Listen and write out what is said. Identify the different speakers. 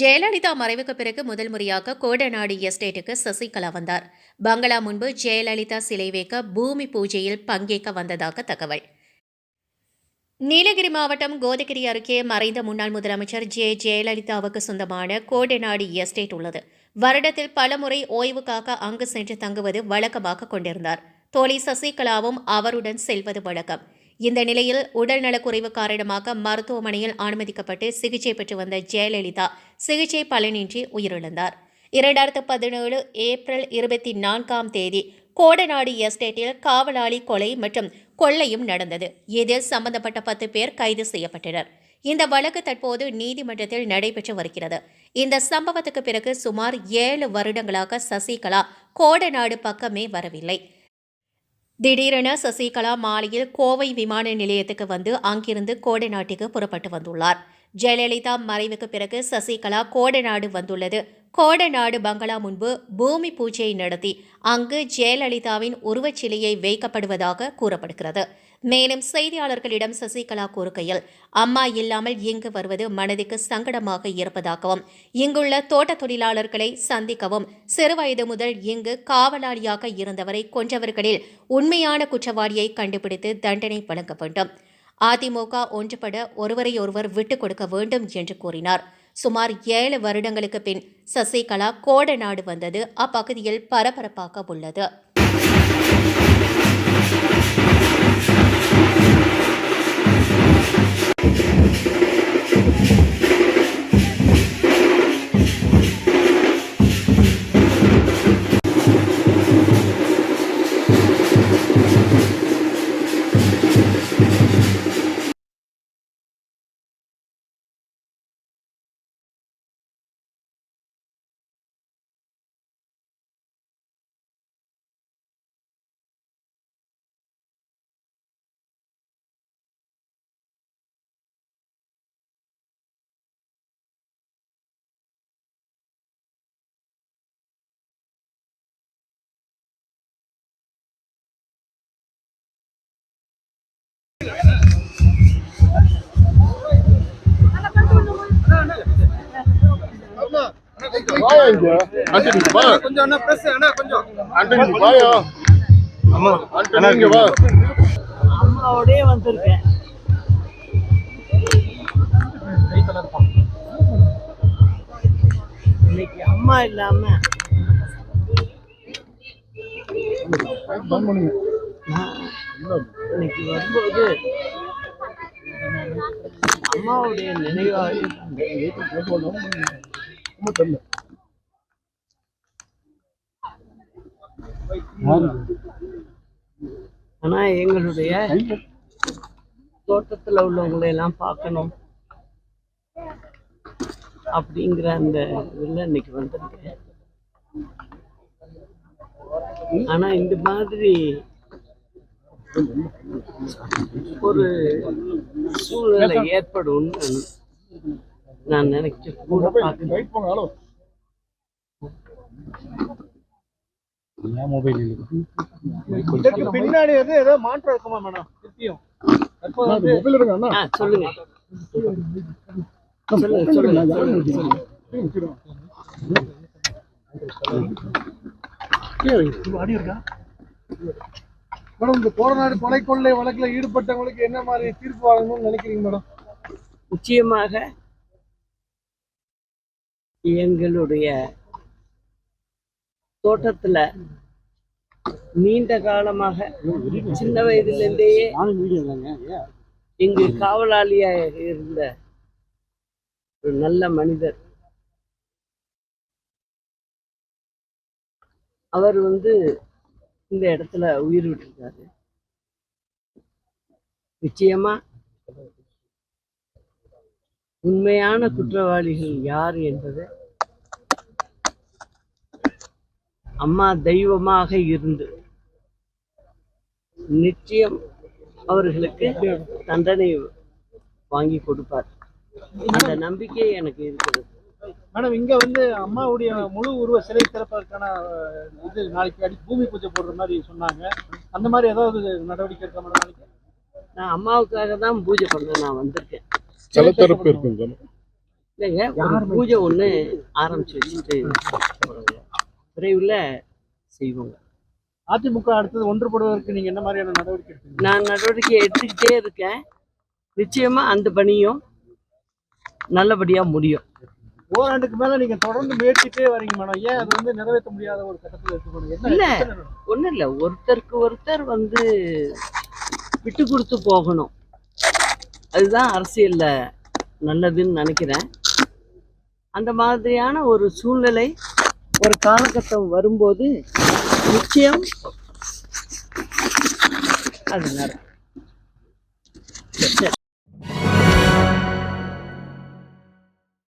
Speaker 1: ஜெயலலிதா மறைவுக்கு பிறகு முதல் முறையாக கோடநாடு எஸ்டேட்டுக்கு சசிகலா வந்தார். பங்களா முன்பு ஜெயலலிதா சிலை வைக்க பூமி பூஜையில் பங்கேற்க வந்ததாக தகவல். நீலகிரி மாவட்டம் கோதகிரி அருகே மறைந்த முன்னாள் முதலமைச்சர் ஜெ. ஜெயலலிதாவுக்கு சொந்தமான கோடநாடு எஸ்டேட் உள்ளது. வருடத்தில் பலமுறை ஓய்வுக்காக அங்கு சென்று தங்குவது வழக்கமாக கொண்டிருந்தார். தோழி சசிகலாவும் அவருடன் செல்வது வழக்கம். இந்த நிலையில் உடல்நலக்குறைவு காரணமாக மருத்துவமனையில் அனுமதிக்கப்பட்டு சிகிச்சை பெற்று வந்த ஜெயலலிதா சிகிச்சை பலனின்றி உயிரிழந்தார். இரண்டாயிரத்து பதினேழு ஏப்ரல் இருபத்தி நான்காம் தேதி கோடநாடு எஸ்டேட்டில் காவலாளி கொலை மற்றும் கொள்ளையும் நடந்தது. இதில் சம்பந்தப்பட்ட பத்து பேர் கைது செய்யப்பட்டனர். இந்த வழக்கு தற்போது நீதிமன்றத்தில் நடைபெற்று வருகிறது. இந்த சம்பவத்துக்கு பிறகு சுமார் ஏழு வருடங்களாக சசிகலா கோடநாடு பக்கமே வரவில்லை. திடீரென சசிகலா மாலையில் கோவை விமான நிலையத்துக்கு வந்து அங்கிருந்து கோடைநாட்டுக்கு புறப்பட்டு வந்துள்ளார். ஜெயலலிதா மறைவுக்கு பிறகு சசிகலா கோடநாடு வந்துள்ளது. கோடநாடு பங்களா முன்பு பூமி பூஜையை நடத்தி அங்கு ஜெயலலிதாவின் உருவச்சிலையை வைக்கப்படுவதாக கூறப்படுகிறது. மேலும் செய்தியாளர்களிடம் சசிகலா கூறுகையில் அம்மா இல்லாமல் இங்கு வருவது மனதுக்கு சங்கடமாக இருப்பதாகவும் இங்குள்ள தோட்ட தொழிலாளர்களை சந்திக்கவும் சிறுவயது முதல் இங்கு காவலாளியாக இருந்தவரை கொன்றவர்களில் உண்மையான குற்றவாளியை கண்டுபிடித்து தண்டனை வழங்க வேண்டும். அதிமுக ஒன்றுபட ஒருவரையொருவர் விட்டுக் கொடுக்க வேண்டும் என்று கூறினார். சுமார் ஏழு வருடங்களுக்கு பின் சசிகலா கோடநாடு வந்தது. அப்பகுதியில் பரபரப்பாக உள்ளது.
Speaker 2: கொஞ்சம் அண்ணா பிரஸ் அண்ணா கொஞ்சம்
Speaker 3: ஆண்டனி வாயா
Speaker 4: வந்திருக்கேன் இன்னைக்கு அம்மா இல்லாம இன்னைக்கு வரும்போது அம்மாவுடைய நினைவாக
Speaker 3: ரொம்ப தெரியல
Speaker 4: ஆனா எங்களுடைய தோட்டத்துல உள்ளவங்களை எல்லாம் பார்க்கணும் அப்படிங்கிற அந்த இதுல இன்னைக்கு வந்திருக்கேன். ஆனா இந்த மாதிரி ஒரு சூழ்நிலை ஏற்படும். நான் நினைச்சு கூட
Speaker 2: இதற்கு பின்னாடி வந்து ஏதோ மாற்றம் இருக்குமா மேடம் திருப்பியும்.
Speaker 3: மொபைல் அண்ணா
Speaker 4: சொல்லுங்க. சொல்லுங்க சொல்லுங்க
Speaker 2: மேடம் இந்த கோரநாடு கொலை கொள்ளை வழக்குல ஈடுபட்டவங்களுக்கு என்ன மாதிரி தீர்ப்பு வழங்கணும்னு நினைக்கிறீங்க மேடம்
Speaker 4: நிச்சயமாக எங்களுடைய தோட்டத்துல நீண்ட காலமாக சின்ன வயதிலிருந்தே இங்கு காவலாளியாக இருந்த ஒரு நல்ல மனிதர். அவர் வந்து இந்த இடத்துல உயிர் விட்டுருக்காரு. நிச்சயமா உண்மையான குற்றவாளிகள் யார் என்பது அம்மா தெய்வமாக இருந்து நிச்சயம் அவர்களுக்கு தண்டனை வாங்கி கொடுப்பார். அந்த நம்பிக்கை எனக்கு இருக்கிறது
Speaker 2: மேடம் இங்க வந்து அம்மாவுடைய முழு உருவ சிலை திறப்பதற்கான இது நாளைக்கு அடி பூமி பூஜை போடுற மாதிரி சொன்னாங்க. அந்த மாதிரி ஏதாவது நடவடிக்கை இருக்கா மேடம் நாளைக்கு?
Speaker 4: நான் அம்மாவுக்காக தான் பூஜை பண்ண நான் வந்திருக்கேன்.
Speaker 3: சில திறப்பு இருக்குங்க
Speaker 4: இல்லைங்க ஒரு பூஜை ஒன்று ஆரம்பிச்சு வச்சுட்டு. விரைவில் செய்வோங்க.
Speaker 2: அதிமுக அடுத்தது ஒன்றுபடுவதற்கு நீங்க என்ன மாதிரியான நடவடிக்கை எடுப்பீங்க?
Speaker 4: நான் நடவடிக்கை எடுத்துக்கிட்டே இருக்கேன். நிச்சயமா அந்த பணியும் நல்லபடியா முடியும்.
Speaker 2: ஓராண்டுக்கு மேல நீங்க தொடர்ந்து முயற்சிட்டே வரீங்க மேடம். ஏன் அது வந்து நிறைவேற்ற முடியாத ஒரு கட்டத்துல இருக்கு மேடம்? என்ன
Speaker 4: இல்ல. ஒன்றும் இல்லை. ஒருத்தருக்கு ஒருத்தர் வந்து விட்டு கொடுத்து போகணும். அதுதான் அரசியல்ல நல்லதுன்னு நினைக்கிறேன். அந்த மாதிரியான ஒரு சூழ்நிலை ஒரு காலகட்டம் வரும்போது நிச்சயம் அது நடக்கும்.